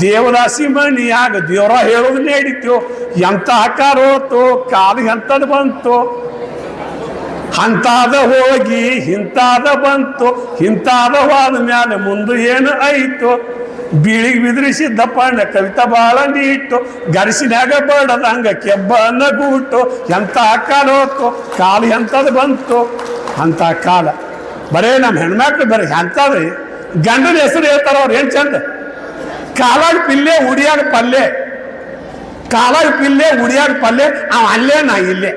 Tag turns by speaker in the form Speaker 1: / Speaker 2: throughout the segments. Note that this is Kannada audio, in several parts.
Speaker 1: ದೇವದಾಸಿ ಮಣಿಯಾಗ ದೇವರ ಹೇಳೋದು ಹಿಡಿತು ಎಂತ ಆಕಾರೋತು ಕಾಲಿಗೆ ಎಂತದ್ ಬಂತು. ಅಂತಾದ ಹೋಗಿ ಇಂತಾದ ಬಂತು. ಇಂತಾದ ಹೋದ ಮ್ಯಾಲೆ ಮುಂದೆ ಏನು ಐತು ಬೀಳಿಗೆ ಬಿದ್ರಿಸಿದ್ದಪ್ಪಣ್ಣ ಕವಿತಾ ಬಾಳ ನೀಟು. ಗರಿಸಿನಾಗ ಬಡದಂಗ ಕೆಬ್ಬನ್ನ ಗೂಟು. ಎಂತ ಆಕಾರೋತು ಕಾಲು ಎಂತದ್ ಬಂತು. ಅಂತ ಕಾಲ. ಬರೇ ನಮ್ಮ ಹೆಣ್ಮಕ್ಳು ಬರೀ ಎಂತದ್ರಿ? ಗಂಡನ ಹೆಸರು ಹೇಳ್ತಾರ ಅವ್ರು, ಏನ್ ಚಂದ? ಕಾಲಾಗ ಪಿಲ್ಲೆ ಉಡಿಯಾಗ ಪಲ್ಲೆ. ಕಾಲಾಗ ಪಿಲ್ಲೆ ಉಡಿಯಾಗ ಪಲ್ಲೆ, ಅವ ಅಲ್ಲೇ ನಾ ಇಲ್ಲೇ.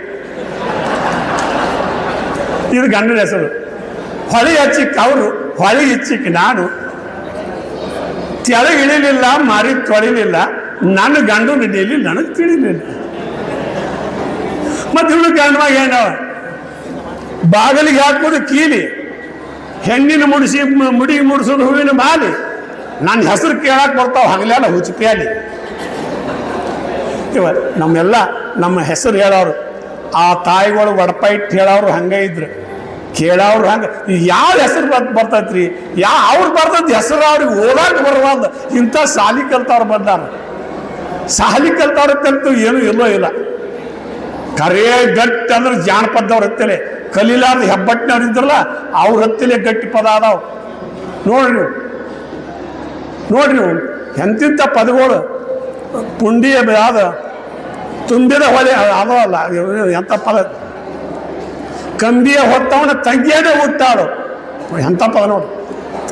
Speaker 1: ಇದು ಗಂಡನ ಹೆಸರು. ಹೊಳಿ ಹಚ್ಚಿಕ್ ಅವರು, ಹೊಳಿ ಹಚ್ಚಿಕ್ ನಾನು. ತೆಳಗೆ ಇಳಿಲಿಲ್ಲ, ಮಾರಿ ತೊಳಿಲಿಲ್ಲ. ನನ್ನ ಗಂಡು ನಡೆಯಲಿ ನನಗೆ ತಿಳಿಲಿಲ್ಲ. ಮತ್ತೆ ಇವಳು ಗಂಡವಾಗ ಏನವ? ಬಾಗಿಲಿಗೆ ಹಾಕೋದು ಕೀಲಿ. ಹೆಣ್ಣಿನ ಮುಡಿಸಿ ಮುಡಿ ಮುಡಿಸೋದು ಹೂವಿನ ಮಾಲಿ. ನನ್ನ ಹೆಸರು ಕೇಳಕ್ಕೆ ಬರ್ತಾವ ಹಗಲೆಲ್ಲ ಹುಚ್ಚುಪಿಯಾಲಿ ಇವ ನಮ್ಮೆಲ್ಲ ನಮ್ಮ ಹೆಸರು ಹೇಳೋರು. ಆ ತಾಯಿಗಳು ಒಡಪ ಇಟ್ಟು ಹೇಳೋರು ಹಂಗೆ ಇದ್ರು. ಕೇಳೋರು ಹಂಗೆ. ಯಾವ ಹೆಸರು ಬರ್, ಬರ್ತೈತ್ರಿ? ಯಾ ಅವ್ರು ಬರ್ತೈತಿ ಹೆಸರು ಅವ್ರಿಗೆ ಓದಾಕ ಬರ್ಬಾರ್ದು ಇಂಥ ಸಾಲಿ ಕಲ್ತವ್ರು ಬಂದಾರ. ಸಾಲಿ ಕಲ್ತವ್ರ ಕಲ್ತು ಏನೂ ಇಲ್ಲೋ ಇಲ್ಲ. ಕರೇ ಗಟ್ಟಿ ಅಂದ್ರೆ ಜಾನಪದವ್ರ ಹತ್ತಲೆ. ಕಲೀಲಾರ್ದು ಹೆಬ್ಬಟ್ಟಿನವ್ರು ಇದ್ರಲ್ಲ, ಅವ್ರ ಹತ್ತಲೇ ಗಟ್ಟಿ ಪದ ಅದಾವ. ನೋಡ್ರಿ ನೋಡ್ರಿ ನೀವು ಎಂತಿಂಥ ಪದಗಳು ಪುಂಡಿಯ ಆದ ತುಂಬಿದ ಹೊಲೆ ಅದಲ್ಲ ಇವ್ ಎಂಥ ಪದ? ಕಂಬಿಯ ಹೊತ್ತವನ ತಂಗಿಯೇನ ಹುಟ್ಟಾಳು. ಎಂಥ ಪದ ನೋಡು.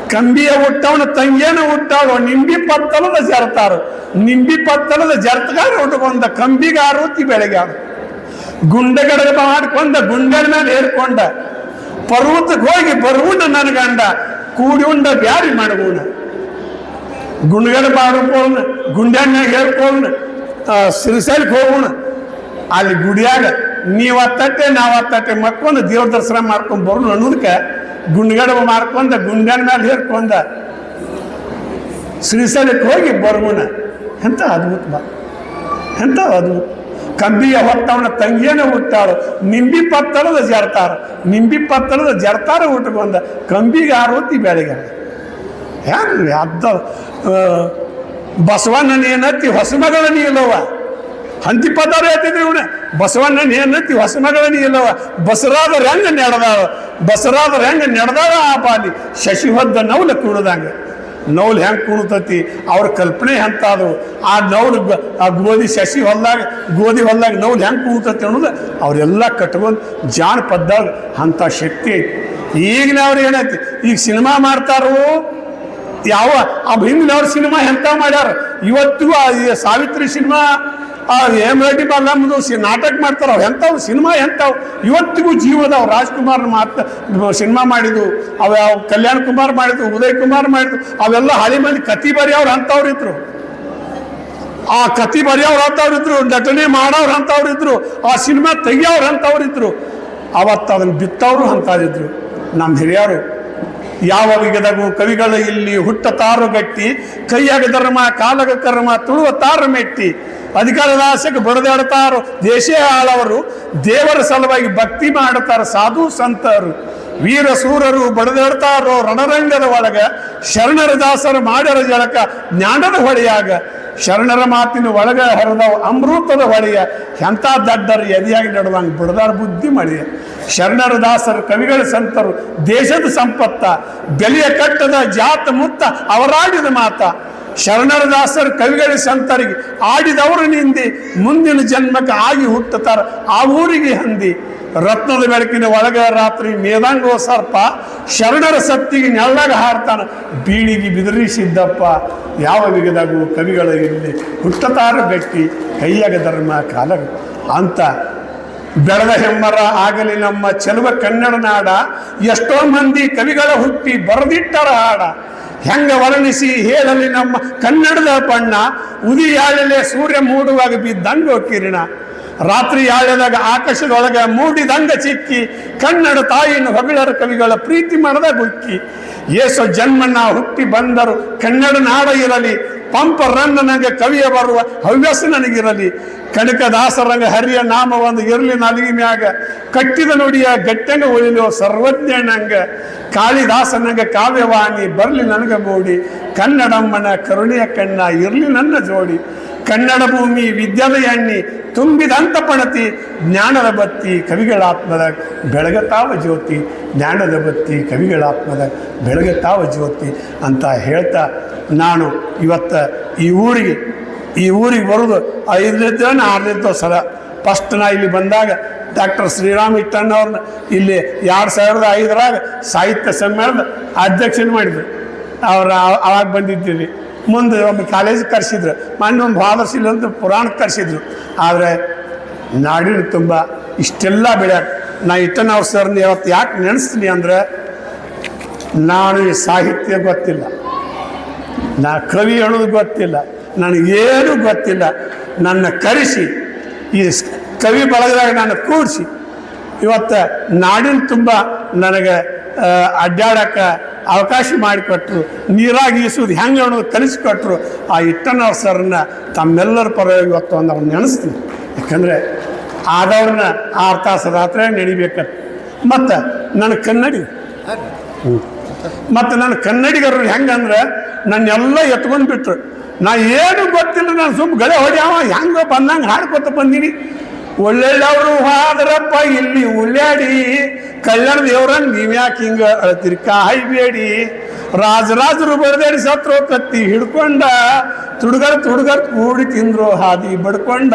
Speaker 1: ಕಂಬಿಯ ಹುಟ್ಟವನ ತಂಗಿಯನ ಹುಟ್ಟಾಳು. ನಿಂಬಿ ಪತ್ತಲದ ಜರ್ತಾರು. ನಿಂಬಿ ಪತ್ತಲದ ಜರ್ತಗಾರ ಕಂಬಿಗಾರು ತಿ ಬೆಳಗ್ಯಾರು ಗುಂಡಗಡ ಮಾಡಿಕೊಂಡ ಗುಂಡನ ಮೇಲೆ ಏರ್ಕೊಂಡ, ಪರ್ವತಕ್ಕೆ ಹೋಗಿ ಬರುವುಣ ನನಗಂಡ ಗಂಡ, ಕೂಡಿ ಉಂಡ ಬ್ಯಾರಿ ಮಾಡಗುಣ ಗುಂಡಗಡ ಮಾಡ್ಕೊಳ್ಳ ಗುಂಡ್ಯಾನ್ಯಾಗ ಹೇರ್ಕೊಳ್ಳ ಸಿರಿಸೈಲ್ಗೆ ಹೋಗೋಣ ಅಲ್ಲಿ ಗುಡಿಯಾಗ ನೀವು ತಟ್ಟೆ ನಾವು ತಟ್ಟೆ ಮಕ್ಕೊಂಡು ದೇವ್ರ ದರ್ಶನ ಮಾಡ್ಕೊಂಡು ಬರೋಣ ಅನ್ನೋದಕ್ಕೆ ಗುಂಡ್ಗಡ ಮಾಡ್ಕೊಂಡ ಗುಂಡ್ಯಾನ ಮೇಲೆ ಹೇರ್ಕೊಂಡ ಶ್ರೀಶೈಲಕ್ಕೆ ಹೋಗಿ ಬರೋಣ ಎಂಥ ಅದ್ಭುತ ಬಾ. ಎಂಥ ಅದ್ಭುತ. ಕಂಬಿಯ ಹೊತ್ತವನ ತಂಗಿಯನ ಹುಟ್ಟಾಳು. ನಿಂಬಿ ಪತ್ತಳದ ಜರ್ತಾರ. ನಿಂಬಿ ಪತ್ತಳದ ಜರ್ತಾರ ಉಟ್ಕೊಂಡ ಕಂಬಿಗೆ ಆರೋತಿ ಬೆಳಗ್ಗೆ ಹೆಂಗ್ರಿ? ಅದ್ದ ಬಸವಣ್ಣನ ಏನತ್ತಿ ಹೊಸ ಹೊಸಮಗಳ ನೀಲವ ಹಂತಿ ಪದಾರ ಹೇಳ್ತಿದ್ರಿ ಇವನ. ಏನತ್ತಿ ಹೊಸ ಹೊಸಮಗಳ ನೀಲವ ಬಸರಾದ ರಂಗ ನೆಡದಾವ ಬಸರಾದ ರಂಗ ನೆಡದಾವ ಆ ಪಾಲಿ ಶಶಿ ಹೊದ್ದ ನೌಲ ಕುಣದಂಗ ನೌಲ್ ಹೆಂಗೆ ಕೂಡತತಿ? ಅವ್ರ ಕಲ್ಪನೆ ಹಂತಾದವು ಆ ನೌಲ್ ಆ ಗೋಧಿ ಶಶಿ ಹೊಲ್ದಾಗ, ಗೋಧಿ ಹೊಲ್ದಾಗ ನೌಲ್ ಹೆಂಗೆ ಕುಣತತಿ ಅನ್ನೋದು ಅವರೆಲ್ಲ ಕಟ್ಕೊಂಡು ಜಾನಪದ್ದಾಗ ಅಂಥ ಶಕ್ತಿ ಐತಿ. ಈಗಿನವ್ರು ಏನೈತಿ ಈಗ ಸಿನಿಮಾ ಮಾಡ್ತಾರೋ ಯಾವ ಆ ಹಿಂದಿನವ್ರ ಸಿನಿಮಾ ಎಂತ ಮಾಡ್ಯಾರ? ಇವತ್ತಿಗೂ ಆ ಸಾವಿತ್ರಿ ಸಿನಿಮಾ, ಆ ಹೇಮರೆಡ್ಡಿ ನಮ್ಮದು ಸಿ ನಾಟಕ ಮಾಡ್ತಾರ ಎಂಥವು ಸಿನಿಮಾ ಎಂಥವು ಇವತ್ತಿಗೂ ಜೀವದವು ರಾಜ್ಕುಮಾರ್ ಮಾತ, ಸಿನಿಮಾ ಮಾಡಿದ್ದು, ಅವ ಕಲ್ಯಾಣ್ ಕುಮಾರ್ ಮಾಡಿದ್ರು ಉದಯ್ ಕುಮಾರ್ ಮಾಡಿದ್ರು ಅವೆಲ್ಲ ಹಳಿ ಮಂದಿ ಕತಿ ಬರೆಯವ್ರು ಅಂಥವ್ರು ಇದ್ರು. ಆ ಕತಿ ಬರೆಯವ್ರು ಅಂಥವ್ರು ಇದ್ರು, ನಟನೆ ಮಾಡೋರು ಅಂಥವ್ರು ಇದ್ರು, ಆ ಸಿನಿಮಾ ತೆಗಿಯೋರು ಅಂಥವ್ರು ಇದ್ರು. ಅವತ್ತು ಅದನ್ನು ಬಿತ್ತವರು ಇದ್ರು ನಮ್ಮ ಹಿರಿಯರು ಯಾವ ವಿಗದಗೂ ಕವಿಗಳು ಇಲ್ಲಿ ಹುಟ್ಟ ತಾರು ಗಟ್ಟಿ, ಕೈಯಾಗ ಧರ್ಮ, ಕಾಲಗ ಕರ್ಮ, ತುಳುವ ತಾರು ಮೆಟ್ಟಿ. ಅಧಿಕಾರದ ಆಸೆಗೆ ಬಡದಾಡ್ತಾರೋ ದೇಶೇ ಆಳವರು ದೇವರ ಸಲುವಾಗಿ ಭಕ್ತಿ ಮಾಡುತ್ತಾರೆ ಸಾಧು ಸಂತರು. ವೀರ ಸೂರರು ಬಡದಾಡ್ತಾರೋ ರಣರಂಗದ ಒಳಗ ಶರಣರ ದಾಸರು ಮಾಡರ ಜಳಕ ಜ್ಞಾನದ ಹೊಳೆಯಾಗ ಶರಣರ ಮಾತಿನ ಒಳಗ ಹರಿದ ಅಮೃತದ ಹೊಳೆಯ ಎಂಥ ದಡ್ಡರು ಎದೆಯಾಗಿ ನಡೆದಂಗೆ ಬಿಡದಾರ ಬುದ್ಧಿ ಮಳೆಯ ಶರಣರ ದಾಸರು ಕವಿಗಳ ಸಂತರು ದೇಶದ ಸಂಪತ್ತ, ಬೆಲೆಯ ಕಟ್ಟದ ಜಾತ ಮುತ್ತ ಅವರಾಡಿದ ಮಾತ. ಶರಣರ ದಾಸರು ಕವಿಗಳ ಸಂತರಿಗೆ ಆಡಿದವರು ನಿಂದಿ, ಮುಂದಿನ ಜನ್ಮಕ್ಕೆ ಆಗಿ ಹುಟ್ಟುತ್ತಾರ ಆ ಊರಿಗೆ ಹಂದಿ. ರತ್ನದ ಬೆಳಕಿನ ಒಳಗೆ ರಾತ್ರಿ ಮೇದಂಗೋ ಸರ್ಪ ಶರಣರ ಸತ್ತಿಗೆ ನೆಳ್ಳಾಗ ಹಾರ್ತಾನೆ. ಬೀಳಿಗೆ ಬಿದರಿಸಿದ್ದಪ್ಪ ಯಾವ ವಿಗದಾಗು ಕವಿಗಳ ಇಲ್ಲಿ ಹುಟ್ಟತಾರ ಗಟ್ಟಿ ಕೈಯಾಗ ಧರ್ಮ ಕಾಲ ಅಂತ ಬೆಳೆದ ಹೆಮ್ಮರ ಆಗಲಿ ನಮ್ಮ ಚೆಲುವ ಕನ್ನಡ ನಾಡ, ಎಷ್ಟೋ ಮಂದಿ ಕವಿಗಳ ಹುಟ್ಟಿ ಬರೆದಿಟ್ಟರ ಹಾಡ. ಹೆಂಗ ವರ್ಣಿಸಿ ಹೇಳಲಿ ನಮ್ಮ ಕನ್ನಡದ ಬಣ್ಣ, ಉದಿಯಾಳಲೆ ಸೂರ್ಯ ಮೂಡುವಾಗ ಬಿದ್ದಂಗೋ ಕಿರಣ. ರಾತ್ರಿ ಆಳದಾಗ ಆಕಾಶದೊಳಗೆ ಮೂಡಿದಂಗ ಚಿಕ್ಕಿ, ಕನ್ನಡ ತಾಯಿಯನ್ನು ಹೊಗಳರ ಕವಿಗಳ ಪ್ರೀತಿ ಮಾಡದ ಗುಕ್ಕಿ. ಏಸೋ ಜನ್ಮಣ್ಣ ಹುಟ್ಟಿ ಬಂದರು, ಕನ್ನಡ ನಾಡ ಇರಲಿ, ಪಂಪ ರನ್ನ ನನಗೆ ಕವಿಯ ಬರುವ ಹವ್ಯಾಸ ನನಗಿರಲಿ. ಕನಕದಾಸರಂಗ ಹರಿಯ ನಾಮ ಒಂದು ಇರಲಿ ನಲಗಿ ಮ್ಯಾಗ, ಕಟ್ಟಿದ ನುಡಿಯ ಗಟ್ಟಂಗ ನಂಗೆ. ಸರ್ವಜ್ಞನಂಗ ಕಾಳಿದಾಸನಂಗ ಕಾವ್ಯವಾಣಿ, ಬರಲಿ ನನಗೆ ಮೂಡಿ. ಕನ್ನಡಮ್ಮನ ಕರುಣೆಯ ಕಣ್ಣ ಇರಲಿ ನನ್ನ ಜೋಡಿ. ಕನ್ನಡ ಭೂಮಿ ವಿದ್ಯಾದ ಎಣ್ಣಿ ತುಂಬಿದಂತ ಪಣತಿ ಜ್ಞಾನದ ಬತ್ತಿ ಕವಿಗಳಾತ್ಮದ ಬೆಳಗತಾವ ಜ್ಯೋತಿ, ಜ್ಞಾನದ ಬತ್ತಿ ಕವಿಗಳಾತ್ಮದ ಬೆಳಗತಾವ ಜ್ಯೋತಿ ಅಂತ ಹೇಳ್ತಾ ನಾನು ಇವತ್ತ ಈ ಊರಿಗೆ ಈ ಊರಿಗೆ ಬರೋದು ಐದನೇದ ಆರನೇದ ಸಲ. ಫಸ್ಟ್ ನಾ ಇಲ್ಲಿ ಬಂದಾಗ ಡಾಕ್ಟರ್ ಶ್ರೀರಾಮ್ ಇಟ್ಟಣ್ಣವ್ರನ್ನ ಇಲ್ಲಿ ಎರಡು ಸಾವಿರದ ಐದರಾಗ ಸಾಹಿತ್ಯ ಸಮ್ಮೇಳನ ಅಧ್ಯಕ್ಷನ ಮಾಡಿದ್ರು. ಅವ್ರು ಅವಾಗ ಬಂದಿದ್ದೀರಿ ಮುಂದೆ ಒಮ್ಮೆ ಕಾಲೇಜಿಗೆ ಕರೆಸಿದ್ರು. ಮೊನ್ನೆ ಒಂದು ಭಾದರ್ಶಿಲ್ ಅಂತ ಪುರಾಣಕ್ಕೆ ಕರೆಸಿದ್ರು. ಆದರೆ ನಾಡಿನ ತುಂಬ ಇಷ್ಟೆಲ್ಲ ಬೆಳೆಯ ನಾ ಇಟ್ಟನ ಸರ್ನ ಯಾವತ್ತು ಯಾಕೆ ನೆನೆಸ್ತೀನಿ ಅಂದರೆ ನಾನು ಈ ಸಾಹಿತ್ಯ ಗೊತ್ತಿಲ್ಲ. ನಾ ಕವಿ ಹೇಳೋದು ಗೊತ್ತಿಲ್ಲ. ನನಗೇನು ಗೊತ್ತಿಲ್ಲ. ನನ್ನ ಕರೆಸಿ, ಈ ಕವಿ ಬಳಗದಾಗ ನಾನು ಕೂಡಿಸಿ. ಇವತ್ತು ನಾಡಿನ ತುಂಬ ನನಗೆ ಅಡ್ಡಾಡಕ್ಕೆ ಅವಕಾಶ ಮಾಡಿಕೊಟ್ರು ನೀರಾಗಿ ಈಸುವುದು ಹೆಂಗೆ ಅನ್ನೋದು ಕಲಿಸಿಕೊಟ್ರು ಆ ಇಟ್ಟನವ್ರ ಸರ್ನ ತಮ್ಮೆಲ್ಲರ ಪರವಾಗಿ ಇವತ್ತು ಒಂದು ಅವ್ನು ನೆನೆಸ್ತೀನಿ. ಯಾಕಂದರೆ ಆದವ್ರನ್ನ ಆರು ತಾಸು ರಾತ್ರಿ ನಡಿಬೇಕಂತ ಮತ್ತು ನನ್ನ ಕನ್ನಡಿ. ಮತ್ತು ನನ್ನ ಕನ್ನಡಿಗರು ಹೆಂಗಂದ್ರೆ ನನ್ನೆಲ್ಲ ಎತ್ಕೊಂಡು ಬಿಟ್ರು ನಾ ಏನು ಗೊತ್ತಿಲ್ಲ ನಾನು ಸುಮ್ಮ ಗಳೆ ಹೊಡ್ಯಾವ ಹೆಂಗೋ ಬಂದಂಗೆ ಹಾಡ್ಕೊತ ಬಂದೀನಿ. ಒಳ್ಳೆಯವರು ಹಾದ್ರಪ್ಪ ಇಲ್ಲಿ ಉಳ್ಳಾಡಿ ಕಲ್ಯಾಣ ದೇವ್ರನ್ನ ನೀವ್ಯಾಕೆ ಹಿಂಗ ಅಳ್ತೀರಿ ಕಾಯ್ಬೇಡಿ ರಾಜರಾಜರು ಬರದೇಡಿ ಸತ್ರು ಕತ್ತಿ ಹಿಡ್ಕೊಂಡ ತುಡುಗರ್ ತುಡುಗರ್ ಕೂಡಿ ತಿಂದ್ರು ಹಾದಿ ಬಡ್ಕೊಂಡ.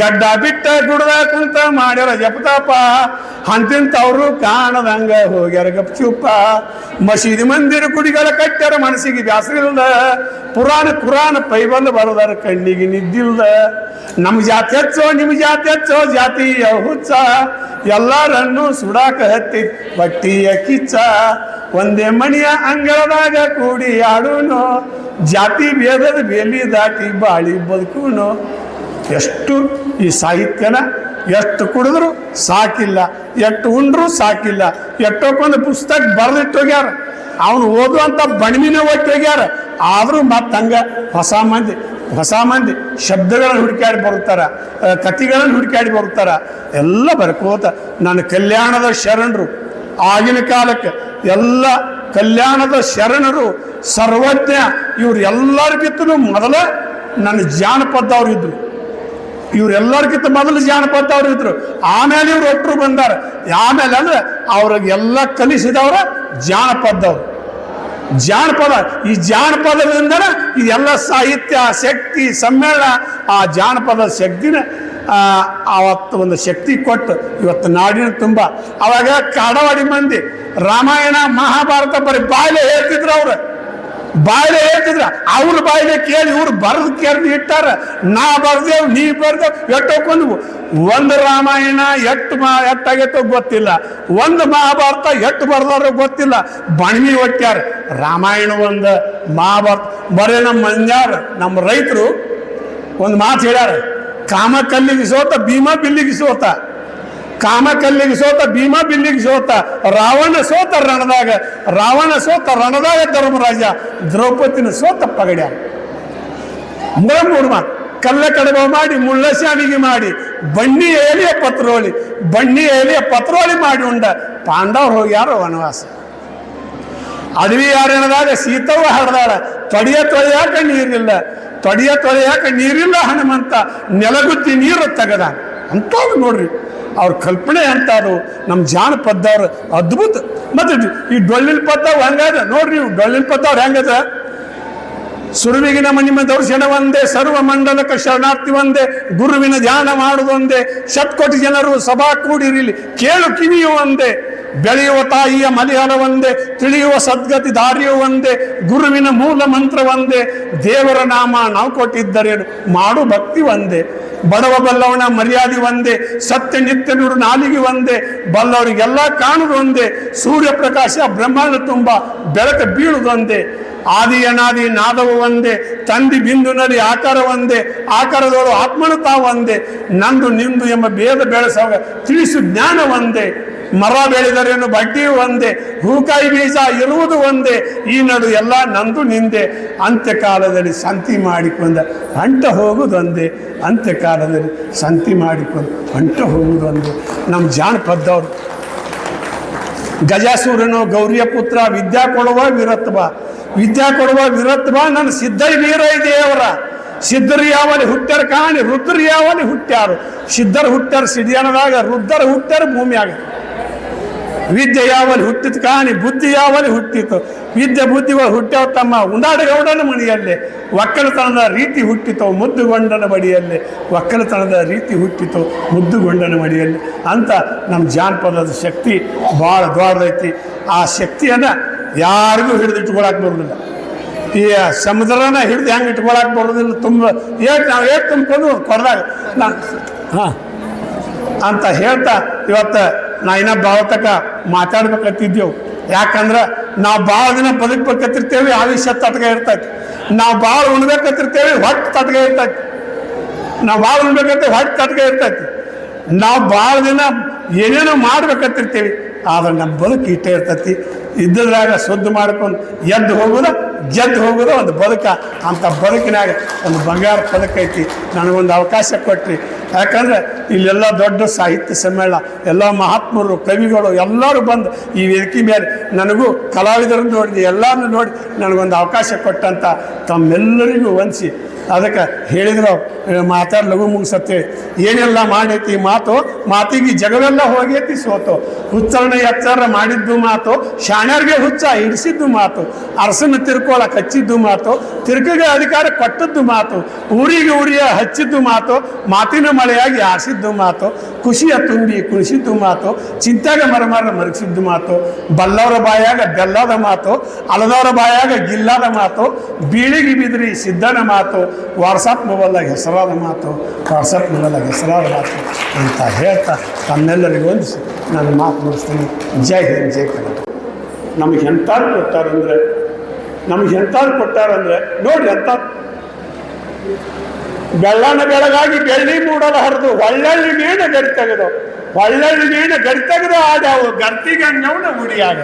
Speaker 1: ಗಡ್ಡ ಬಿಟ್ಟ ಗುಡ್ದ ಕುಂತ ಮಾಡ್ಯಾರ ಜಪತಾಪ. ಅಂತಿಂತವ್ರು ಕಾಣದಂಗ ಹೋಗ್ಯಾರ ಗಪ್ಚುಪ್ಪ. ಮಸೀದಿ ಮಂದಿರ ಗುಡಿಗಳ ಕಟ್ಟ್ಯಾರ ಮನಸ್ಸಿಗೆ ಬ್ಯಾಸರಿಲ್ದ. ಪುರಾಣ ಕುರಾಣ ಪೈಬಲ್ ಬರದಾರ ಕಣ್ಣಿಗೆ ನಿದ್ದಿಲ್ದ. ನಮ್ಮ ಜಾತಿ ಹೆಚ್ಚೋ ನಿಮ್ಮ ಜಾತಿ ಹೆಚ್ಚೋ ಜಾತಿಯ ಹುಚ್ಚ. ಎಲ್ಲರನ್ನು ಸುಡಾಕ ಹತ್ತಿ ಬಟ್ಟಿಯ ಕಿಚ್ಚ. ಒಂದೇ ಮಣಿಯ ಅಂಗಳದಾಗ ಕೂಡಿ ಆಡೂನು, ಜಾತಿ ಭೇದದ ಬೇಲಿ ದಾಟಿ ಬಾಳಿ ಬದುಕೂನು. ಎಷ್ಟು ಈ ಸಾಹಿತ್ಯನ ಎಷ್ಟು ಕುಡಿದ್ರು ಸಾಕಿಲ್ಲ, ಎಷ್ಟು ಉಂಡ್ರು ಸಾಕಿಲ್ಲ ಎಷ್ಟೊಕ್ಕೊಂದು ಪುಸ್ತಕ ಬರೆದಿಟ್ಟೋಗ್ಯಾರ ಅವನು ಓದುವಂಥ ಬಣ್ಮಿನ ಒಟ್ಟೋಗ್ಯಾರ ಆದರೂ ಮತ್ತೆ ಹಂಗೆ ಹೊಸ ಮಂದಿ ಹೊಸ ಮಂದಿ ಶಬ್ದಗಳನ್ನು ಹುಡುಕಾಡಿ ಬರುತ್ತಾರ ಕತಿಗಳನ್ನು ಹುಡುಕಾಡಿ ಬರುತ್ತಾರ. ಎಲ್ಲ ಬರ್ಕೋತ ನನ್ನ ಕಲ್ಯಾಣದ ಶರಣರು ಆಗಿನ ಕಾಲಕ್ಕೆ ಎಲ್ಲ ಕಲ್ಯಾಣದ ಶರಣರು, ಸರ್ವಜ್ಞ ಇವರೆಲ್ಲರಿಗಿಂತ ಮೊದಲ ನನ್ನ ಜಾನಪದವ್ರು ಇದ್ರು. ಇವರೆಲ್ಲರಿಗಿಂತ ಮೊದಲು ಜಾನಪದವ್ರು ಇದ್ರು. ಆಮೇಲೆ ಇವ್ರು ಒಟ್ಟರು ಬಂದಾರ. ಆಮೇಲೆ ಅಂದ್ರೆ ಅವ್ರಿಗೆಲ್ಲ ಕಲಿಸಿದವ್ರ ಜಾನಪದವ್ರು ಜಾನಪದ, ಈ ಜಾನಪದದಿಂದನೇ ಇದೆಲ್ಲ ಸಾಹಿತ್ಯ, ಶಕ್ತಿ, ಸಮ್ಮೇಳನ ಆ ಜಾನಪದ ಶಕ್ತಿನ ಆ, ಅವತ್ತು ಒಂದು ಶಕ್ತಿ ಕೊಟ್ಟು ಇವತ್ತು ನಾಡಿನ ತುಂಬ. ಅವಾಗ ಕಾಡವಾಡಿ ಮಂದಿ ರಾಮಾಯಣ ಮಹಾಭಾರತ ಬರೀ ಬಾಯಿಲೆ ಹೇಳ್ತಿದ್ರು ಅವ್ರು. ಬಾಯಿಲೆ ಹೇಳ್ತಿದ್ರ. ಅವ್ರ ಬಾಯಿಲೆ ಕೇಳಿ ಇವ್ರು ಬರೆದು ಕೇಳಿ ಇಟ್ಟಾರ. ನಾ ಬರ್ದೇವ್ ನೀ ಬರ್ದೇವ್ ಎಟ್ಟೊಕ್ಕೊಂದು ಒಂದು ರಾಮಾಯಣ ಎಟ್ಟು ಮಾ ಎಟ್ಟಾಗೈತೋ ಗೊತ್ತಿಲ್ಲ. ಒಂದು ಮಹಾಭಾರತ ಎಟ್ಟು ಬರ್ದಾರೋ ಗೊತ್ತಿಲ್ಲ. ಬಣ್ಮಿ ಒಟ್ಟ್ಯಾರ ರಾಮಾಯಣ ಒಂದು ಮಹಾಭಾರತ. ಬರೀ ನಮ್ಮ ಮಂಜಾರ ನಮ್ಮ ರೈತರು ಒಂದು ಮಾತು ಹೇಳ್ಯಾರ. ಕಾಮ ಕಲ್ಲಿಗೆ ಸೋತ ಭೀಮ ಬಿಲ್ಲಿಗೆ ಸೋತ ಕಾಮ ಕಲ್ಲಿಗೆ ಸೋತ ಭೀಮ ಬಿಲ್ಲಿಗೆ ಸೋತ ರಾವಣ ಸೋತ ರಣದಾಗ, ರಾವಣ ಸೋತ ರಣದಾಗ ಧರ್ಮರಾಜ, ದ್ರೌಪದಿನ ಸೋತ ಪಗಡ್ಯ. ಮೂರ ಮೂರು ಮಾತು ಕಲ್ಲ ಕಡಬ ಮಾಡಿ, ಮುಳ್ಳ ಶಾವಿಗೆ ಮಾಡಿ, ಬಣ್ಣಿ ಏಲಿಯ ಪತ್ರೋಳಿ, ಬಣ್ಣಿ ಏಲಿಯ ಪತ್ರೋಳಿ ಮಾಡಿ ಉಂಡ. ಪಾಂಡವ್ರು ಹೋಗ್ಯಾರ ವನವಾಸ. ಅಡವಿ ಅರಣ್ಯದಾಗ ಸೀತವ್ವ ಹರಿದಾಳ. ತೊಡೆಯ ತೊಳೆಯಾಕ ನೀರಿಲ್ಲ? ತೊಡೆಯ ತೊಳೆಯಾಕ ನೀರಿಲ್ಲ ಹನುಮಂತ? ನೆಲಗುತ್ತಿ ನೀರು ತೆಗದ. ಅಂತ ನೋಡ್ರಿ. ಅವ್ರ ಕಲ್ಪನೆ ಅಂತ ಅದು ನಮ್ಮ ಜಾನಪದವ್ರು ಅದ್ಭುತ. ಮತ್ತೆ ಈ ಡೊಳ್ಳಿನ ಪದ್ದವ್ ಹಂಗದ ನೋಡ್ರಿ ನೀವು ಡೊಳ್ಳಿನ ಪದ್ದವ್ರು ಹೆಂಗದ? ಸುರುವಿಗಿನ ಮಣಿಮ ದರ್ಶನ ಒಂದೇ, ಸರ್ವ ಮಂಡಲಕ ಶರಣಾರ್ಥಿ ಒಂದೇ, ಗುರುವಿನ ಧ್ಯಾನ ಮಾಡುವುದೊಂದೇ ಶತ್ಕೋಟಿ ಜನರು ಸಭಾ ಕೂಡಿರಿಲಿ, ಕೇಳು ಕಿವಿಯು ಒಂದೇ. ಬೆಳೆಯುವ ತಾಯಿಯ ಮಲಿಹಲ ಒಂದೇ, ತಿಳಿಯುವ ಸದ್ಗತಿ ದಾರಿಯು ಒಂದೇ, ಗುರುವಿನ ಮೂಲ ಮಂತ್ರ ಒಂದೇ, ದೇವರ ನಾಮ ನಾವು ಕೊಟ್ಟಿದ್ದರೇನು ಮಾಡು ಭಕ್ತಿ ಒಂದೇ, ಬಡವ ಬಲ್ಲವನ ಮರ್ಯಾದೆ ಒಂದೇ, ಸತ್ಯ ನಿತ್ಯ ನೂರು ನಾಲಿಗೆ ಒಂದೇ, ಬಲ್ಲವರಿಗೆಲ್ಲ ಕಾಣುದು ಒಂದೇ, ಸೂರ್ಯ ಪ್ರಕಾಶ ಬ್ರಹ್ಮಾಂಡ ತುಂಬ, ಬೆಳಕು ಬೀಳುವುದೊಂದೇ ಆದಿ ಅನಾದಿ ನಾದವು ಒಂದೇ, ತಂದಿ ಬಿಂದು ಆಕಾರ ಒಂದೇ ಆಕಾರದವರು ಆತ್ಮನು ತಾವು ಒಂದೇ, ನಂದು ನಿಂದು ಎಂಬ ಭೇದ ಬೆಳೆಸವ ತಿಳಿಸು ಜ್ಞಾನ ಒಂದೇ. ಮರ ಬೆಳೆದರೇನು? ಬಡ್ಡಿ ಒಂದೇ, ಹೂಕಾಯಿ ಬೀಜ ಇರುವುದು ಒಂದೇ, ಈ ನಡು ಎಲ್ಲ ನಂದು ನಿಂದೆ. ಅಂತ್ಯಕಾಲದಲ್ಲಿ ಸಂತಿ ಮಾಡಿಕೊಂಡ ಅಂಟ ಹೋಗುವುದೊಂದೇ ಅಂತ್ಯಕಾಲದಲ್ಲಿ ಸಂತಿ ಮಾಡಿಕೊಂಡು ಅಂಟ ಹೋಗುವುದೊಂದೇ ನಮ್ಮ ಜಾನಪದವ್ರು ಗಜಾಸೂರನು ಗೌರಿಯ ಪುತ್ರ, ವಿದ್ಯಾ ಕೊಡುವ ವಿರತ್ವ, ವಿದ್ಯಾ ಕೊಡುವ ವೀರತ್ವ ನನ್ನ ಸಿದ್ಧೈ ವೀರ ದೇವರ. ಸಿದ್ಧರು ಯಾವಲ್ಲಿ ಹುಟ್ಟ್ಯಾರ ಕಾಣಿ ರುದ್ರ ಯಾವಲ್ಲಿ ಹುಟ್ಟ್ಯಾರು. ಸಿದ್ಧರು ಹುಟ್ಟ್ಯಾರ ಸಿಡಿಯಾನದಾಗ ರುದ್ರರು ಹುಟ್ಟ್ಯಾರ ಭೂಮಿಯಾಗ. ವಿದ್ಯೆ ಯಾವಲ್ಲಿ ಹುಟ್ಟಿತು ಕಾಣಿ ಬುದ್ಧಿ ಯಾವಲ್ಲಿ ಹುಟ್ಟಿತು? ವಿದ್ಯೆ ಬುದ್ಧಿಗಳು ಹುಟ್ಟ್ಯಾವ ತಮ್ಮ ಉಂಡಾಡಗೌಡನ ಮನೆಯಲ್ಲಿ ಒಕ್ಕಲತನದ ರೀತಿ ಹುಟ್ಟಿತು ಮುದ್ದುಗೊಂಡನ ಮಡಿಯಲ್ಲಿ. ಒಕ್ಕಲತನದ ರೀತಿ ಹುಟ್ಟಿತು ಮುದ್ದುಗೊಂಡನ ಮಡಿಯಲ್ಲಿ. ಅಂತ ನಮ್ಮ ಜಾನಪದದ ಶಕ್ತಿ ಭಾಳ ದೊಡ್ಡದೈತಿ ಆ ಶಕ್ತಿಯನ್ನು ಯಾರಿಗೂ ಹಿಡಿದು ಇಟ್ಕೊಳಕ್ಕೆ ಬರೋದಿಲ್ಲ. ಈ ಸಮುದ್ರನ ಹಿಡಿದು ಹೆಂಗೆ ಇಟ್ಕೊಳಕ್ಕೆ ಬರೋದಿಲ್ಲ. ತುಂಬ ಏಟ್ ನಾವು ಏಟ್ ತುಂಬಿಕೊಂಡು ಕೊಡದಾಗ ನಾ ಹಾಂ. ಅಂತ ಹೇಳ್ತಾ ಇವತ್ತು ನಾ ಇನ್ನ ಭಾಳ ತಕ ಮಾತಾಡ್ಬೇಕತ್ತಿದ್ದೆವು ಯಾಕಂದ್ರೆ ನಾವು ಭಾಳ ದಿನ ಬದುಕ್ಬೇಕತ್ತಿರ್ತೇವೆ ಆಯುಷ್ಯ ತಟಕ ಇರ್ತೈತಿ. ನಾವು ಭಾಳ ಉಣ್ಬೇಕತ್ತಿರ್ತೇವೆ ಹೊಟ್ಟೆ ತಟ್ಗ ಇರ್ತೈತಿ. ನಾವು ಭಾಳ ಉಣ್ಬೇಕಂತ ಹೊಟ್ಟೆ ತಟ್ಗ ಇರ್ತೈತಿ. ನಾವು ಭಾಳ ದಿನ ಏನೇನೋ ಮಾಡ್ಬೇಕತ್ತಿರ್ತೇವೆ ಆದ್ರೆ ನಮ್ಮ ಬದುಕು ಇಟ್ಟೇ ಇರ್ತೈತಿ. ಇದ್ದದ್ರಾಗ ಶುದ್ಧ ಮಾಡ್ಕೊಂಡು ಎದ್ದು ಹೋಗೋದು ಗೆದ್ದು ಹೋಗೋದು ಒಂದು ಬದುಕ. ಅಂಥ ಬದುಕಿನಾಗ ಒಂದು ಬಂಗಾರ ಪದಕ ಐತಿ. ನನಗೊಂದು ಅವಕಾಶ ಕೊಟ್ರಿ. ಯಾಕಂದ್ರೆ ಇಲ್ಲೆಲ್ಲ ದೊಡ್ಡ ಸಾಹಿತ್ಯ ಸಮ್ಮೇಳನ, ಎಲ್ಲ ಮಹಾತ್ಮರು, ಕವಿಗಳು ಎಲ್ಲರೂ ಬಂದು ಈ ವೇದಿಕೆ ಮೇಲೆ ನನಗೂ ಕಲಾವಿದರನ್ನು ನೋಡಿದೆ ಎಲ್ಲರನ್ನು ನೋಡಿ ನನಗೊಂದು ಅವಕಾಶ ಕೊಟ್ಟಂಥ ತಮ್ಮೆಲ್ಲರಿಗೂ ವಂಚಿ ಅದಕ್ಕೆ ಹೇಳಿದ್ರು ಮಾತಾಡ, ಲಘು ಮುಗಿಸತ್ತೆ. ಏನೆಲ್ಲ ಮಾಡೈತಿ, ಮಾತು, ಮಾತಿಗೆ ಜಗವೆಲ್ಲ ಹೋಗೈತಿ ಸೋತು. ಹುಚ್ಚರಣೆ ಎಚ್ಚರ ಮಾಡಿದ್ದು ಮಾತು, ಶಾಣ್ಯರಿಗೆ ಹುಚ್ಚ ಹಿಡಿಸಿದ್ದು ಮಾತು. ಅರಸನ ತಿರ್ಕೋಳ ಕಚ್ಚಿದ್ದು ಮಾತು ತಿರ್ಕಗೆ ಅಧಿಕಾರ ಕೊಟ್ಟದ್ದು ಮಾತು, ಊರಿಗೆ ಊರಿಯ ಹಚ್ಚಿದ್ದು ಮಾತು, ಮಾತಿನ ಮಳೆಯಾಗಿ ಆಸಿದ್ದು ಮಾತು, ಖುಷಿಯ ತುಂಬಿ ಕುಣಿಸಿದ್ದು ಮಾತು, ಚಿಂತೆಗೆ ಮರಮರ ಮರಗಿಸಿದ್ದು ಮಾತು, ಬಲ್ಲವರ ಬಾಯಾಗ ಬೆಲ್ಲದ ಮಾತು, ಅಲದವರ ಬಾಯಾಗ ಗಿಲ್ಲದ ಮಾತು, ಬೀಳಿಗೆ ಬಿದ್ರಿ ಸಿದ್ಧನ ಮಾತು ವಾಟ್ಸಪ್ ಮೊಬೈಲ್ದಾಗ ಹೆಸರಾದ ಮಾತು ವಾಟ್ಸಪ್ ಮೊಬೈಲ್ದಾಗ ಹೆಸರಾದ ಮಾತು ಅಂತ ಹೇಳ್ತಾ ತಮ್ಮೆಲ್ಲರಿಗೂ ಹೊಂದಿಸಿ ನಾನು ಮಾತು ಮುಗಿಸ್ತೀನಿ. ಜೈ ಹಿಂದ್, ಜೈ ಕನ್ನಡ. ನಮಗೆ ಎಂತಾರು ಕೊಟ್ಟಾರಂದ್ರೆ ನಮಗೆ ಎಂತಾರು ಕೊಟ್ಟಾರಂದ್ರೆ ನೋಡಿ ಎಂತ. ಬೆಳ್ಳನ ಬೆಳಗಾಗಿ ಬೆಳ್ಳಿ ಮೂಡಲ ಹರಿದು ಒಳ್ಳಳ್ಳಿ ಮೀನ ಗಡಿ ತೆಗೆದು ಒಳ್ಳಳ್ಳಿ ಮೀನ ಗಡಿ ತೆಗೆದು ಗರ್ತಿ ಗರ್ತಿಗಂಗವನ ಉಡಿಯಾಗ.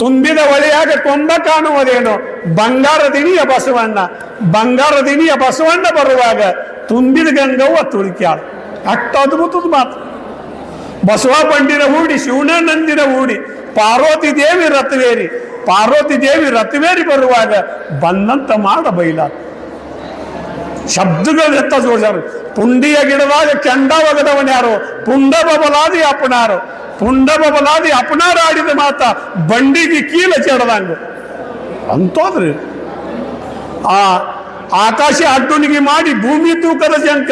Speaker 1: ತುಂಬಿದ ಒಳೆಯಾಗ ಕೊಂಬ ಕಾಣುವುದೇನು? ಬಂಗಾರ ದಿನಿಯ ಬಸವಣ್ಣ, ಬಂಗಾರ ದಿನಿಯ ಬಸವಣ್ಣ ಬರುವಾಗ ತುಂಬಿದ ಗಂಗವ್ವ ತುಳಿಕ್ಯಾಳ. ಅಷ್ಟು ಅದ್ಭುತದ ಮಾತು. ಬಸವ ಬಂಡಿನ ಹೂಡಿ ಶಿವನ ನಂದಿನ ಹೂಡಿ, ಪಾರ್ವತಿ ದೇವಿ ರಥವೇರಿ ಪಾರ್ವತಿ ದೇವಿ ರಥವೇರಿ ಬರುವಾಗ ಬಂದಂತ ಮಾಡ ಬೈಲ. ಶಬ್ದಗಳು ಎತ್ತ ಜೋಡಿಸ್ಯಾರ. ಪುಂಡಿಯ ಗಿಡದಾಗ ಕೆಂಡ ಒಗದವನ್ ಯಾರು? ಪುಂಡ ಬಬಲಾದಿ ಅಪ್ಪನಾರು. ಪುಂಡ ಬಬಲಾದಿ ಅಪನಾರ ಆಡಿದ ಮಾತ ಬಂಡಿಗೆ ಕೀಲ ಚೆಡದಂಗ. ಅಂತೋದ್ರಿ ಆ ಆಕಾಶ ಅಡ್ಡುಣಿಗೆ ಮಾಡಿ ಭೂಮಿ ತೂಕದ ಜಂಕ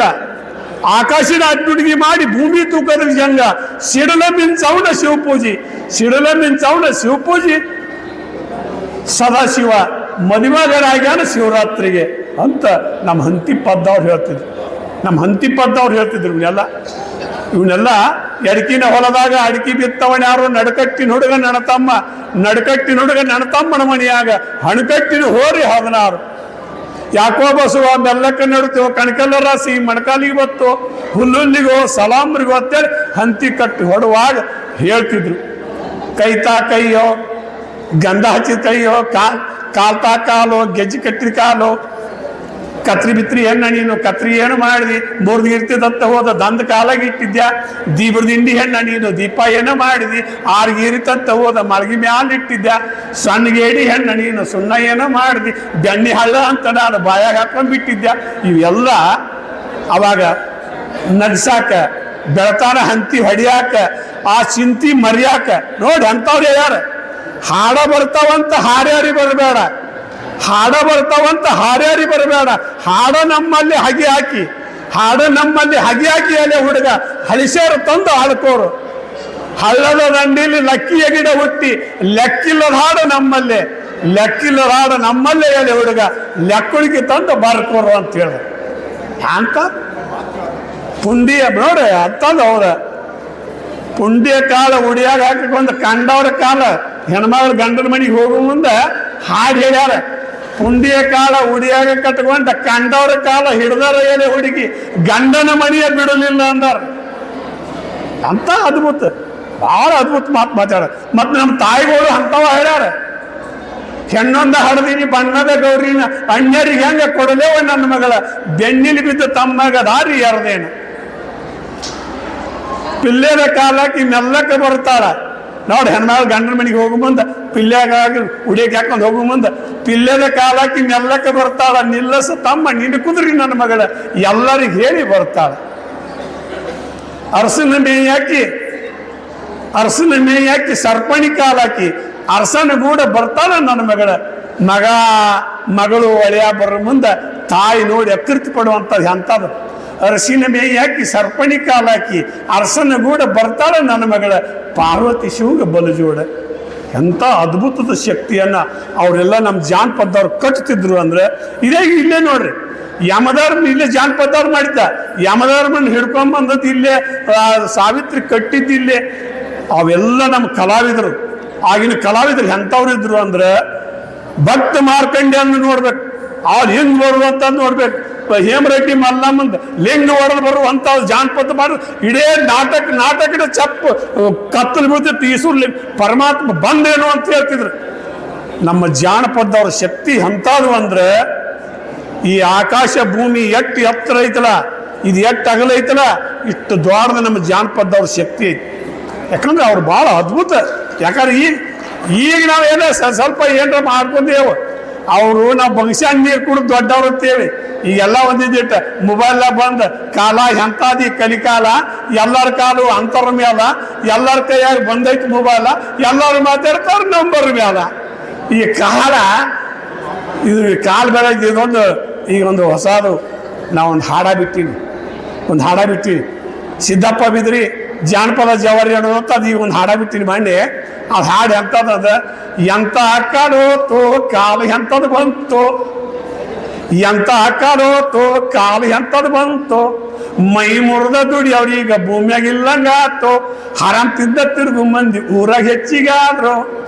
Speaker 1: ಆಕಾಶದ ಅಡ್ಡುಣಿಗೆ ಮಾಡಿ ಭೂಮಿ ತೂಕದ ಜಂಗ ಸಿಡಲ ಮಿಂಚವನ ಶಿವಪೂಜಿ. ಸಿಡಲ ಮಿಂಚವನ ಶಿವಪೂಜಿ. ಸದಾಶಿವ ಮದುವೆಗಳಾಗ್ಯಾನ ಶಿವರಾತ್ರಿಗೆ ಅಂತ ನಮ್ಮ ಹಂತಿ ಪದ್ದವ್ರು ಹೇಳ್ತಿದ್ರು. ನಮ್ಮ ಹಂತಿ ಪದ್ದವ್ರು ಹೇಳ್ತಿದ್ರು ಇವನ್ನೆಲ್ಲ. ಇವನ್ನೆಲ್ಲ ಎಡಕಿನ ಹೊಲದಾಗ ಅಡಕಿ ಬಿತ್ತವನ ಯಾರು ನಡಕಟ್ಟಿನ ಹುಡುಗ ನಣತಮ್ಮ ನಡಕಟ್ಟಿನ ಹುಡುಗ ನಣತಮ್ಮನ ಮನೆಯಾಗ ಹಣಕಟ್ಟಿನ ಹೋರಿ ಹದಿನಾರು. ಯಾಕೋ ಬಸುವ ಬೆಲ್ಲಕ್ಕೆ ನಡುತ್ತೋ, ಕಣಕಲ್ಲ ರಾಸಿ ಮಣಕಾಲಿಗೆ ಬತ್ತು ಹುಲ್ಲುಲ್ಲಿಗೋ ಸಲಾಮ್ರಿಗೋ ಅಂತೇಳಿ ಹಂತಿ ಕಟ್ಟಿ ಹೊಡುವಾಗ ಹೇಳ್ತಿದ್ರು. ಕೈತಾ ಕೈಯೋ ಗಂಧ ಹಚ್ಚಿದ ತಳಿಯೋ ಕಾಲ್ ಕಾಲ್ತಾ ಕಾಲು, ಗೆಜ್ಜೆ ಕಟ್ಟಿದ ಕಾಲು. ಕತ್ರಿ ಬಿತ್ರಿ ಹೆಣ್ಣ ನೀನು, ಕತ್ರಿ ಏನು ಮಾಡಿದಿ? ಮೂರ್ದು ಇರ್ತಿದಂತ ಹೋದ ದಂದ ಕಾಲಾಗಿ ಇಟ್ಟಿದ್ಯಾ? ದೀಪದ ದಿಂಡಿ ಹೆಣ್ಣ ನೀನು, ದೀಪ ಏನೋ ಮಾಡಿದಿ? ಆರ್ಗೀರಿತಂತ ಹೋದ ಮಲಗಿ ಮ್ಯಾಲ ಇಟ್ಟಿದ್ಯಾ? ಸಣ್ಣಗೇಡಿ ಹೆಣ್ಣ ನೀನು, ಸುಣ್ಣ ಏನೋ ಮಾಡಿದಿ? ಬೆಣ್ಣೆ ಹಳ್ಳ ಅಂತ ನಾನು ಬಾಯಾಗ ಹಾಕೊಂಡು ಬಿಟ್ಟಿದ್ಯಾ ಇವೆಲ್ಲ ಅವಾಗ ನಗ್ಸಾಕ, ಬೆಳತಾನ ಹಂತಿ ಹೊಡಿಯಾಕ, ಆ ಚಿಂತಿ ಮರ್ಯಾಕ. ನೋಡಿ ಅಂಥವ್ರು ಯಾರ? ಹಾಡ ಬರ್ತಾವಂತ ಹಾರ್ಯಾರಿ ಬರಬೇಡ. ಹಾಡ ಬರ್ತಾವಂತ ಹಾರ್ಯಾರಿ ಬರಬೇಡ. ಹಾಡ ನಮ್ಮಲ್ಲಿ ಹಗೆ ಹಾಕಿ, ಹಾಡ ನಮ್ಮಲ್ಲಿ ಹಗೆ ಹಾಕಿ ಅಲ್ಲೇ ಹುಡುಗ ಹಳಿಸೇರು ತಂದು ಆಳ್ಕೋರು. ಹಳ್ಳದ ದಂಡಿಲಿ ಲಕ್ಕಿಯ ಗಿಡ ಹುಟ್ಟಿ, ಲೆಕ್ಕಿಲ್ಲದ ಹಾಡು ನಮ್ಮಲ್ಲೇ, ಲೆಕ್ಕಿಲ್ಲದ ಹಾಡು ನಮ್ಮಲ್ಲೇ ಹೇಳಿ ಹುಡುಗ ಲೆಕ್ಕುಳಿಗೆ ತಂದು ಬರ್ಕೋರು ಅಂತ ಹೇಳ. ಅಂತ ಪುಂಡಿಯ ನೋಡ್ರಿ ಅಂತಂದು ಅವ್ರ ಪುಂಡಿಯ ಕಾಲ ಉಡಿಯಾಗ ಹಾಕಿಕೊಂಡು ಕಂಡವ್ರ ಕಾಲ ಹೆಣ್ಮಗಳು ಗಂಡನ ಮನೆಗೆ ಹೋಗುವ ಮುಂದೆ ಹಾಡು ಹೇಳ್ಯಾರ. ಪುಂಡಿಯ ಕಾಲ ಉಡಿಯಾಗ ಕಟ್ಕೊಂಡ ಕಂಡವ್ರ ಕಾಲ ಹಿಡ್ದಾರ ಎಲೆ ಹುಡುಗಿ ಗಂಡನ ಮನೆಯ ಬಿಡಲಿಲ್ಲ ಅಂದಾರ. ಅಂತ ಅದ್ಭುತ. ಭಾಳ ಅದ್ಭುತ ಮಾತು ಮಾತಾಡ. ಮತ್ತು ನಮ್ಮ ತಾಯಿಗಳು ಅಂತವ ಹೇಳ್ಯಾರ. ಹೆಣ್ಣೊಂದ ಹಡದಿನಿ, ಬಣ್ಣದ ಗೌರಿನ ಅಣ್ಯರಿಗೆ ಹೆಂಗ ಕೊಡಲೇವ ನನ್ನ ಮಗಳ? ಬೆನ್ನಿಲಿ ಬಿದ್ದ ತಮ್ಮಗ ದಾರಿ ಎರ್ದೇನು ಪಿಲ್ಲೆದ ಕಾಲಕ್ಕೆ ಮೆಲ್ಲಕ್ಕೆ ಬರ್ತಾಳ. ನೋಡಿ ಹೆಣ್ಮಾಳ ಗಂಡನ ಮನೆಗೆ ಹೋಗು ಮುಂದೆ ಪಿಲ್ಲೆಗಾಗಿ ಉಡಿಯಕ್ಕೆ ಹಾಕೊಂಡು ಹೋಗು ಮುಂದೆ, ಪಿಲ್ಲೆದ ಕಾಲಕ್ಕೆ ಮೆಲ್ಲಕ್ಕೆ ಬರ್ತಾಳ. ನಿಲ್ಲಸ ತಮ್ಮ, ನಿನ್ನ ಕುದ್ರಿ ನನ್ನ ಮಗಳ. ಎಲ್ಲರಿಗೆ ಹೇಳಿ ಬರ್ತಾಳ. ಅರಸನ ಮೇಯಾಕಿ ಅರಸನ ಮೇಯಾಕಿ ಸರ್ಪಣಿ ಕಾಲಾಕಿ ಅರಸನ ಗೂಡ ಬರ್ತಾಳ ನನ್ನ ಮಗಳ. ಮಗ, ಮಗಳು ಒಳೆಯ ಬರೋ ಮುಂದೆ ತಾಯಿ ನೋಡಿ ಅಕೃತಿ ಪಡುವಂಥದ್ದು ಎಂಥದ್ದು ಅರಸಿನ ಮೇಯಿ ಹಾಕಿ ಸರ್ಪಣಿ ಕಾಲಾಕಿ ಅರಸನ ಗೂಡ ಬರ್ತಾಳೆ ನನ್ನ ಮಗಳ. ಪಾರ್ವತಿ ಶಿವಗ ಬಲಜೋಡ. ಎಂಥ ಅದ್ಭುತದ ಶಕ್ತಿಯನ್ನ ಅವರೆಲ್ಲ ನಮ್ಮ ಜಾನಪದವ್ರು ಕಟ್ತಿದ್ರು ಅಂದ್ರೆ ಇದೇ ಇಲ್ಲೇ ನೋಡ್ರಿ. ಯಮಧರ್ಮ ಇಲ್ಲೇ ಜಾನಪದವ್ರು ಮಾಡಿದ್ದ. ಯಮಧರ್ಮನ್ ಹಿಡ್ಕೊಂಬಂದದ್ದು ಇಲ್ಲೇ ಸಾವಿತ್ರಿ ಕಟ್ಟಿದ್ದು ಇಲ್ಲೇ. ಅವೆಲ್ಲ ನಮ್ಮ ಕಲಾವಿದರು. ಆಗಿನ ಕಲಾವಿದರು ಎಂಥವ್ರು ಇದ್ರು ಅಂದ್ರೆ ಭಕ್ತ ಮಾರ್ಕಂಡ್ಯನ್ನು ನೋಡ್ಬೇಕು. ಅವ್ರು ಹೆಂಗ್ ಬರುವಂತ ನೋಡ್ಬೇಕು. ಹೇಮರೆಡ್ಡಿ ಮಲ್ಲಮ್ಮ ಲಿಂಗ ಹೊಡೆದು ಬರುವಂತ ಜಾನಪದ ಮಾಡಿ ಇಡೇ ನಾಟಕ, ನಾಟಕದ ಚಪ್ಪ ಕತ್ತಲು ಬೀಳ್ತಿತ್ತು ಈಸೂರ್ಲಿ ಪರಮಾತ್ಮ ಬಂದೇನು ಅಂತ ಹೇಳ್ತಿದ್ರು. ನಮ್ಮ ಜಾನಪದವ್ರ ಶಕ್ತಿ ಎಂಥದ್ದು ಅಂದ್ರೆ ಈ ಆಕಾಶ ಭೂಮಿ ಎಟ್ಟು ಎತ್ತರ ಐತಲ್ಲ, ಇದು ಎಟ್ಟು ಅಗಲ ಐತಲ್ಲ, ಇಷ್ಟು ದ್ವಾರದ ನಮ್ಮ ಜಾನಪದವ್ರ ಶಕ್ತಿ ಐತಿ. ಯಾಕಂದ್ರೆ ಅವ್ರು ಭಾಳ ಅದ್ಭುತ. ಯಾಕಂದ್ರೆ ಈಗ ಈಗ ನಾವು ಸ- ಸ್ವಲ್ಪ ಏನಾರ ಮಾಡ್ಕೊಂಡೇವು ಅವರು ನಾವು ಬಂಗ್ಸ್ಯಾಂಗ್ ನೀರು ಕುಡಿದು ದೊಡ್ಡವ್ರು ಅಂತೇಳಿ. ಈಗೆಲ್ಲ ಒಂದಿದ್ದಿಟ್ಟ ಮೊಬೈಲ್ ಬಂದ ಕಾಲ ಎಂಥದಿ ಕಲಿಕಾಲ, ಎಲ್ಲರ ಕಾಲು ಅಂತರ ಮೇಲ ಎಲ್ಲರ ಕೈಯಾಗ ಬಂದೈತಿ ಮೊಬೈಲ ಎಲ್ಲರೂ ಮಾತಾಡ್ತಾರೆ ನಂಬರ್ ಮೇಲ ಈ ಕಾಲ, ಇದು ಕಾಲ ಬೆಳಗ್ಗೆ ಇದೊಂದು ಈಗ ಒಂದು ಹೊಸದು ನಾವೊಂದು ಹಾಡ ಬಿಟ್ಟಿವಿ. ಒಂದು ಹಾಡ ಬಿಟ್ಟಿವಿ. ಸಿದ್ದಪ್ಪ ಬಿದ್ರಿ ಜಾನಪದ ಜವಾರಿ ಅನ್ನೋದು ಅದು ಈಗ ಒಂದು ಹಾಡ ಬಿಟ್ಟಿನಿ ಮಾಡಿ ಅದು ಹಾಡು ಎಂಥದ್ದು ಅದ? ಎಂತ ತೋ ಕಾಲು ಎಂಥದ್ದು ಬಂತು? ಎಂತ ತೋ ಕಾಲು ಎಂಥದ್ದು ಬಂತು? ಮೈ ಮುರಿದ ದುಡಿ ಅವ್ರೀಗ ಭೂಮಿಯಾಗ ಇಲ್ಲಂಗಾತು. ಹರಂ ತಿಂದ ತಿರುಗು ಮಂದಿ ಊರಾಗ ಹೆಚ್ಚಿಗಾದ್ರು.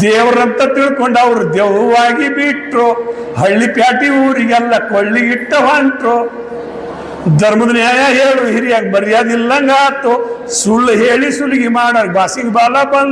Speaker 1: ದೇವ್ರಂತ ತಿಳ್ಕೊಂಡು ಅವ್ರು ದೇವವಾಗಿ ಬಿಟ್ರು. ಹಳ್ಳಿ ಪ್ಯಾಟಿ ಊರಿಗೆಲ್ಲ ಕೊಳ್ಳಿಗಿಟ್ಟ ಹೊಂಟ್ರು. ಧರ್ಮದ ನ್ಯಾಯ ಹೇಳು ಹಿರಿಯಾಗಿ ಮರ್ಯಾದಿಲ್ಲಂಗಾತು ಸುಳ್ಳು ಹೇಳಿ ಸುಲಿಗೆ ಮಾಡ ಬಾಸಿಗೆ ಬಾಲ ಬಂತು.